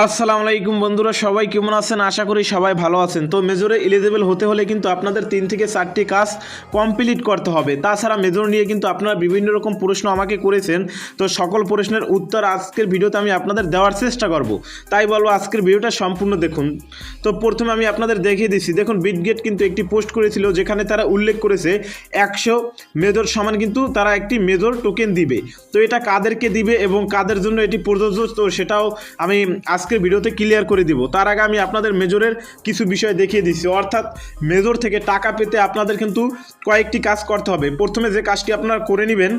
আসসালামু আলাইকুম বন্ধুরা, সবাই কেমন আছেন? আশা করি সবাই ভালো আছেন। তো মেজরে এলিজিবল হতে হলে কিন্তু আপনাদের তিন থেকে চারটি কাজ কমপ্লিট করতে হবে। তাছাড়া মেজর নিয়ে কিন্তু আপনারা বিভিন্ন রকম প্রশ্ন আমাকে করেছেন। তো সকল প্রশ্নের উত্তর আজকের ভিডিওতে আমি আপনাদের দেওয়ার চেষ্টা করব। তাই বলব আজকের ভিডিওটা সম্পূর্ণ দেখুন। তো প্রথমে আমি আপনাদের দেখিয়ে দিচ্ছি। দেখুন বিটগেট কিন্তু একটি পোস্ট করেছিল যেখানে তারা উল্লেখ করেছে, একশো মেজর সমান কিন্তু তারা একটি মেজর টোকেন দিবে। তো এটা কাদেরকে দিবে এবং কাদের জন্য এটি প্রযোজ্য? তো সেটাও আমি আজকের ভিডিওতে ক্লিয়ার করে দিব। তার আগে আমি আপনাদের মেজরের কিছু বিষয় দেখিয়ে দিচ্ছি। অর্থাৎ মেজর থেকে টাকা পেতে আপনাদের কিন্তু কয়েকটি কাজ করতে হবে। প্রথমে যে কাজটি আপনারা করে নেবেন,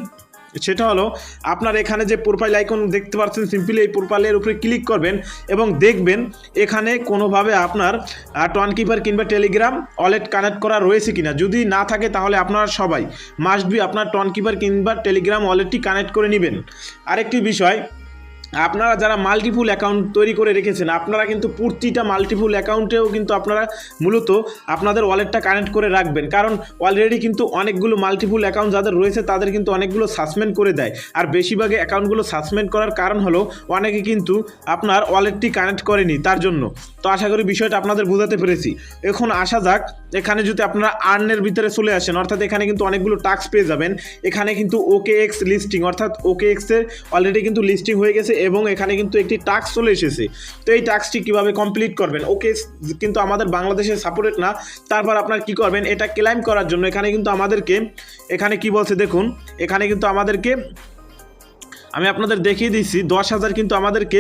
সেটা হলো আপনার এখানে যে প্রোফাইল আইকন দেখতে পাচ্ছেন সিম্পলি এই প্রোফাইলের উপরে ক্লিক করবেন এবং দেখবেন এখানে কোনোভাবে আপনার টন কিপার কিংবা টেলিগ্রাম ওয়ালেট কানেক্ট করা রয়েছে কিনা। যদি না থাকে তাহলে আপনারা সবাই মাস্ট বি আপনার টন কিপার কিংবা টেলিগ্রাম ওয়ালেটটি কানেক্ট করে নেবেন। আরেকটি বিষয় আপনারা যারা মাল্টিপুল অ্যাকাউন্ট তৈরি করে রেখেছেন, আপনারা কিন্তু প্রতিটা মাল্টিপুল অ্যাকাউন্টেও কিন্তু আপনারা মূলত আপনাদের ওয়ালেটটা কানেক্ট করে রাখবেন। কারণ অলরেডি কিন্তু অনেকগুলো মাল্টিপুল অ্যাকাউন্ট যাদের রয়েছে, তাদের কিন্তু অনেকগুলো সাসপেন্ড করে দেয়। আর বেশিরভাগে অ্যাকাউন্টগুলো সাসপেন্ড করার কারণ হলো, অনেকে কিন্তু আপনার ওয়ালেটটি কানেক্ট করেনি তার জন্য। তো আশা করি বিষয়টা আপনাদের বোঝাতে পেরেছি। এখন আসা যাক, এখানে যদি আপনারা আর্নের ভিতরে চলে আসেন, অর্থাৎ এখানে কিন্তু অনেকগুলো টাস্ক পেয়ে যাবেন। এখানে কিন্তু ওকে এক্স লিস্টিং অর্থাৎ ওকে এক্সের অলরেডি কিন্তু লিস্টিং হয়ে গেছে। এবং এখানে কিন্তু একটি টাস্ক চলে এসেছে। তো এই টাস্কটি কীভাবে কমপ্লিট করবেন? ওকে, কিন্তু আমাদের বাংলাদেশে সাপোর্টেড না। তারপর আপনার কি করবেন? এটা ক্লাইম করার জন্য এখানে কিন্তু আমাদেরকে, এখানে কি বলছে দেখুন, এখানে কিন্তু আমাদেরকে আমি আপনাদের দেখিয়ে দিচ্ছি দশ হাজার কিন্তু আমাদেরকে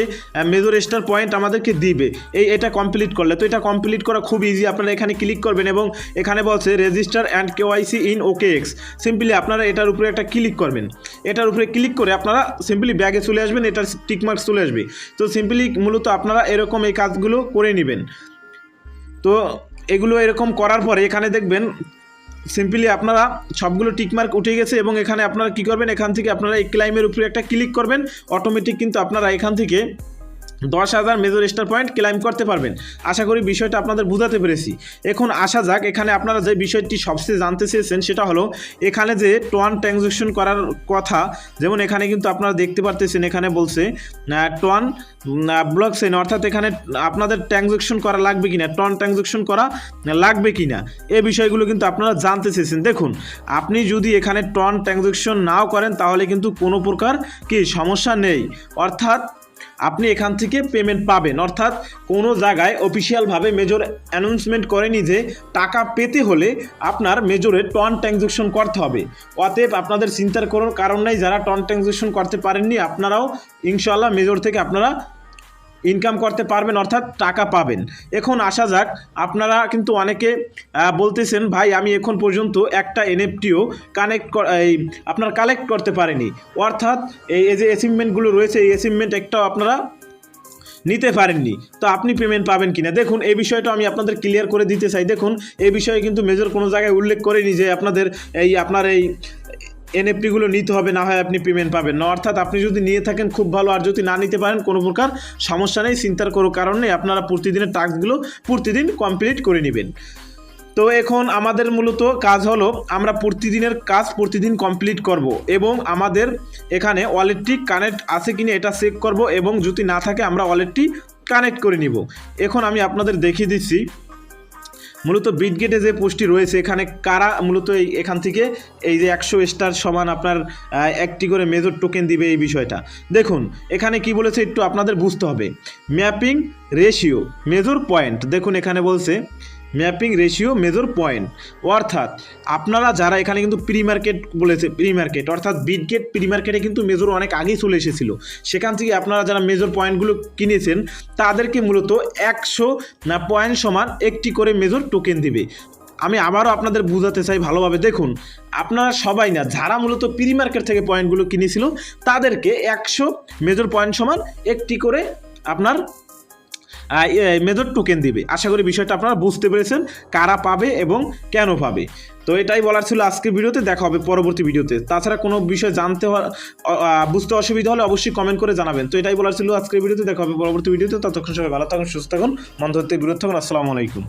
মেজর স্টার পয়েন্ট আমাদেরকে দিবে। এই, এটা কমপ্লিট করলে। তো এটা কমপ্লিট করা খুব ইজি আপনারা এখানে ক্লিক করবেন এবং এখানে বলছে register and KYC in OKX simply আপনারা এটার উপরে একটা ক্লিক করবেন। এটার উপরে ক্লিক করে আপনারা সিম্পলি ব্যাগে চলে আসবেন, এটার টিকমার্ক চলে আসবে। তো সিম্পলি মূলত আপনারা এরকম এই কাজগুলো করে নেবেন। তো এগুলো এরকম করার পরে এখানে দেখবেন সিম্পলি আপনারা সবগুলো টিকমার্ক উঠে গেছে এবং এখানে আপনারা কি করবেন? এখান থেকে আপনারা এই ক্লাইমের উপরে একটা ক্লিক করবেন। অটোমেটিক কিন্তু আপনারা এখান থেকে দশ হাজার মেজর স্টার পয়েন্ট ক্লাইম করতে পারবেন। আশা করি বিষয়টা আপনাদের বোঝাতে পেরেছি। এখন আসা যাক, এখানে আপনারা যে বিষয়টি সবচেয়ে জানতে চেয়েছেন সেটা হলো, এখানে যে টোয়ান ট্রানজ্যাকশন করার কথা, যেমন এখানে কিন্তু আপনারা দেখতে পারতেছেন, এখানে বলছে টোয়ান ব্লক সেন অর্থাৎ এখানে আপনাদের ট্রানজ্যাকশন করা লাগবে কিনা টন ট্রানজ্যাকশন করা লাগবে কিনা, এ বিষয়গুলো কিন্তু আপনারা জানতে চেয়েছেন। দেখুন, আপনি যদি এখানে টন ট্রানজ্যাকশন নাও করেন, তাহলে কিন্তু কোনো প্রকার কি সমস্যা নেই। অর্থাৎ আপনি এখান থেকে পেমেন্ট পাবেন। অর্থাৎ কোনো জায়গায় অফিসিয়ালভাবে মেজর অ্যানাউন্সমেন্ট করেনি যে টাকা পেতে হলে আপনার মেজরে টন ট্রানজ্যাকশন করতে হবে। অতএব আপনাদের চিন্তার করার কারণ নাই, যারা টন ট্রানজ্যাকশন করতে পারেননি, আপনারাও ইনশাল্লাহ মেজর থেকে আপনারা ইনকাম করতে পারবেন, অর্থাৎ টাকা পাবেন। এখন আসা যাক, আপনারা কিন্তু অনেকে বলতেছেন, ভাই, আমি এখন পর্যন্ত একটা এনএফটিও কানেক্ট এই, আপনার কালেক্ট করতে পারিনি। অর্থাৎ এই যে অ্যাচিভমেন্টগুলো রয়েছে, এই অ্যাচিভমেন্ট একটাও আপনারা নিতে পারেননি। তো আপনি পেমেন্ট পাবেন কিনা? দেখুন, এই বিষয়টা আমি আপনাদের ক্লিয়ার করে দিতে চাই। দেখুন, এই বিষয়ে কিন্তু মেজর কোনো জায়গায় উল্লেখ করেনি যে আপনাদের এই, আপনার এই এনএফটিগুলো নিতে হবে, না হয় আপনি পেমেন্ট পাবেন। না, অর্থাৎ আপনি যদি নিয়ে থাকেন, খুব ভালো। আর যদি না নিতে পারেন, কোনো প্রকার সমস্যা নেই, চিন্তার কোনো কারণ নেই। আপনারা প্রতিদিনের টাস্কগুলো প্রতিদিন কমপ্লিট করে নেবেন। তো এখন আমাদের মূলত কাজ হলো, আমরা প্রতিদিনের কাজ প্রতিদিন কমপ্লিট করব এবং আমাদের এখানে ওয়ালেটটি কানেক্ট আছে কিনা এটা চেক করব এবং যদি না থাকে, আমরা ওয়ালেটটি কানেক্ট করে নিব। এখন আমি আপনাদের দেখিয়ে দিচ্ছি। মূলত বিটগেটে যে পোস্টটি রয়েছে, এখানে কারা মূলত এই, এখান থেকে এই যে একশো স্টার সমান আপনার একটি করে মেজর টোকেন দিবে এই বিষয়টা। দেখুন, এখানে কি বলেছে একটু আপনাদের বুঝতে হবে। ম্যাপিং রেশিও মেজর পয়েন্ট দেখুন এখানে বলছে ম্যাপিং রেশিও মেজর পয়েন্ট। অর্থাৎ, আপনারা যারা এখানে কিন্তু প্রি মার্কেট বলেছে প্রি মার্কেট অর্থাৎ বিটগেট প্রি মার্কেটে কিন্তু মেজর অনেক আগেই চলে এসেছিল। সেখান থেকে আপনারা যারা মেজর পয়েন্টগুলো কিনেছেন, তাদেরকে মূলত একশো না পয়েন্ট সমান একটি করে মেজর টোকেন দেবে। আমি আবারও আপনাদের বোঝাতে চাই ভালোভাবে। দেখুন, আপনারা সবাই না, যারা মূলত প্রি মার্কেট থেকে পয়েন্টগুলো কিনেছিল, তাদেরকে একশো মেজর পয়েন্ট সমান একটি করে আপনার মেথড টোকেন দিবে। আশা করি বিষয়টা আপনারা বুঝতে পেরেছেন, কারা পাবে এবং কেন পাবে। তো এটাই বলার ছিল আজকের ভিডিওতে, দেখা হবে পরবর্তী ভিডিওতে। তাছাড়া কোনো বিষয় জানতে বুঝতে অসুবিধা হলে অবশ্যই কমেন্ট করে জানাবেন। তো এটাই বলার ছিল আজকের ভিডিওতে, দেখা হবে পরবর্তী ভিডিওতে। ততক্ষণ সবাই ভালো থাকুন, সুস্থ থাকুন, মন ধরতে বিরত থাকুন, আসসালামু আলাইকুম।